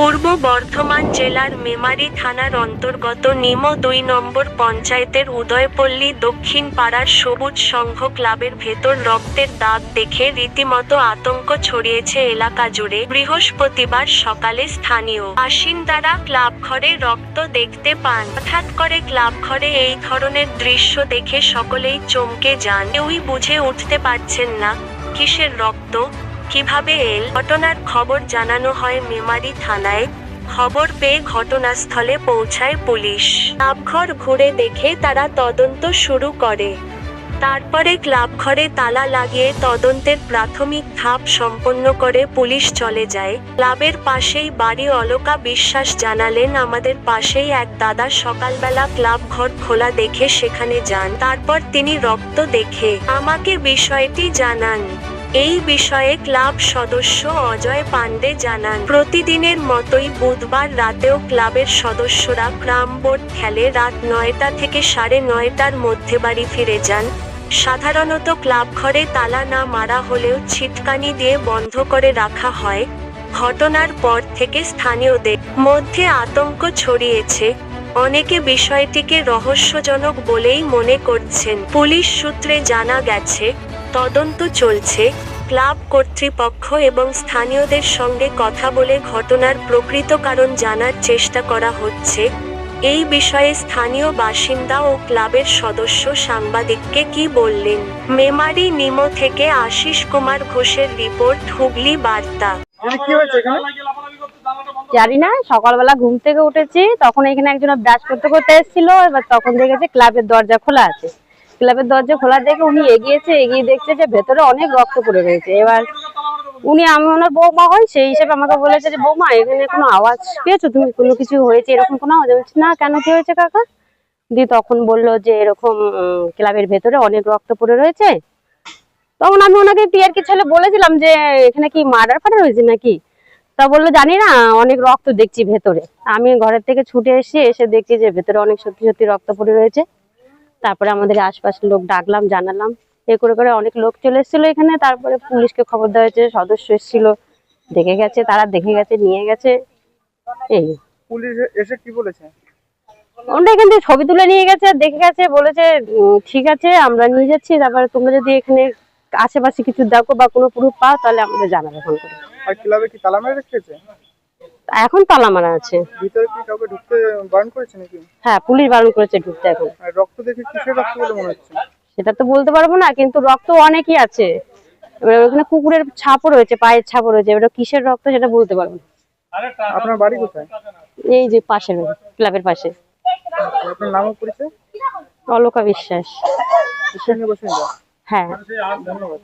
পূর্ব বর্ধমান জেলার মেমারি থানার অন্তর্গত নিম দুই নম্বর পঞ্চায়েতের উদয়পল্লী দক্ষিণ পাড়ার সবুজ সংঘ ক্লাবের ভেতর রক্তের দাগ দেখে রীতিমতো আতঙ্ক ছড়িয়েছে এলাকা জুড়ে। বৃহস্পতিবার সকালে স্থানীয় বাসিন্দারা ক্লাব ঘরে রক্ত দেখতে পান। হঠাৎ করে ক্লাব ঘরে এই ধরনের দৃশ্য দেখে সকলেই চমকে যান। কেউই বুঝে উঠতে পারছেন না, কিসের রক্ত? কীভাবে এল? ঘটনার খবর জানানো হয় মেমারি থানায়। খবর পেয়ে ঘটনাস্থলে পৌঁছায় পুলিশ। ক্লাবঘর ঘুরে দেখে তারা তদন্ত শুরু করে। তারপরে ক্লাবঘরে তালা লাগিয়ে তদন্তের প্রাথমিক ধাপ সম্পন্ন করে পুলিশ চলে যায়। ক্লাবের পাশেই বাড়ি অলকা বিশ্বাস জানালেন, আমাদের পাশেই এক দাদা সকালবেলা ক্লাব ঘর খোলা দেখে সেখানে যান। তারপর তিনি রক্ত দেখে আমাকে বিষয়টি জানান। এই বিষয়ে ক্লাব সদস্য অজয় পান্ডে জানান, প্রতিদিনের মতোই বুধবার রাতেও ক্লাবের সদস্যরা ক্রাম বোর্ড খেলে রাত নয়টা থেকে সাড়ে নয়টার মধ্যে বাড়ি ফিরে যান। সাধারণত ক্লাব ঘরে তালা না মারা হলেও ছিটকানি দিয়ে বন্ধ করে রাখা হয়। ঘটনার পর থেকে স্থানীয়দের মধ্যে আতঙ্ক ছড়িয়েছে। অনেকে বিষয়টিকে রহস্যজনক বলেই মনে করছেন। পুলিশ সূত্রে জানা গেছে তদন্ত চলছে। ক্লাব কর্তৃপক্ষ এবং স্থানীয়দের সঙ্গে কথা বলে ঘটনার প্রকৃত কারণ জানার চেষ্টা করা হচ্ছে। এই বিষয়ে স্থানীয় বাসিন্দা ও ক্লাবের সদস্য সাংবাদিককে কি বললেন? মেমারি নিমো থেকে আশিস কুমার ঘোষের রিপোর্ট হুগলি বার্তা। জানি না সকালবেলা ঘুম থেকে উঠেছি তখন এখানে একজন ব্রাশ করতে করতে এসেছিল এবার তখন দেখেছে ক্লাবের দরজা খোলা আছে। ক্লাবের দরজা খোলা দেখে উনি এগিয়েছে এগিয়ে দেখছে যে ভেতরে অনেক রক্ত পড়ে রয়েছে। এবার উনি আমি ওনার বৌমা হই সেই হিসেবে আমাকে বলেছে যে বৌমা এখানে কোনো আওয়াজ পেয়েছ? তুমি কোনো কিছু হয়েছে? এরকম কোনো আওয়াজ? বলছি, না কেন কি হয়েছে কাকা? দি তখন বলল যে এরকম ক্লাবের ভেতরে অনেক রক্ত পড়ে রয়েছে। তখন আমি ওনাকে টিয়ার কি ছেলে বলেছিলাম যে এখানে কি মার্ডার ফাটার হয়েছে নাকি? তা বলল জানি না অনেক রক্ত দেখছি ভেতরে। আমি ঘরের থেকে ছুটে এসে এসে দেখছি যে ভেতরে অনেক সত্যি সত্যি রক্ত পড়ে রয়েছে। তারপরে আমাদের আশপাশের লোক ডাকলাম জানালাম। এ করে করে অনেক লোক চলে এসেছিল এখানে। তারপরে পুলিশকে খবর দেওয়া হয়েছে সদস্য এসেছিল। দেখে গেছে তারা দেখে গেছে নিয়ে গেছে। এই। পুলিশ এসে কি বলেছে? ওটা এখান থেকে ছবি তুলে নিয়ে গেছে দেখে গেছে বলেছে ঠিক আছে আমরা নিয়ে যাচ্ছি। তারপরে তোমরা যদি এখানে আশেপাশে কিছু দেখো বা কোনো প্রুফ পাও তাহলে আমাদের জানাবে ফোন করে। আর ক্লাবে কি তালা মেরে রেখেছে এখন তালা মারা আছে। ভিতরে কি কাউকে ঢুকতে বারণ করেছে নাকি? হ্যাঁ পুলিশ বারণ করেছে ঢুকতে এখন। আর রক্ত দেখে কিসের রক্ত বলে মনে হচ্ছে? সেটা তো বলতে পারব না কিন্তু রক্ত অনেকই আছে। এবার ওখানে কুকুরের ছাপও রয়েছে পায়ের ছাপও রয়েছে। এবার কিসের রক্ত সেটা বলতে পারব না। আপনার বাড়ি কোথায়? এই যে পাশের ক্লাবের পাশে। আপনার পরিচয়? অলকা বিশ্বাস। হ্যাঁ। ধন্যবাদ।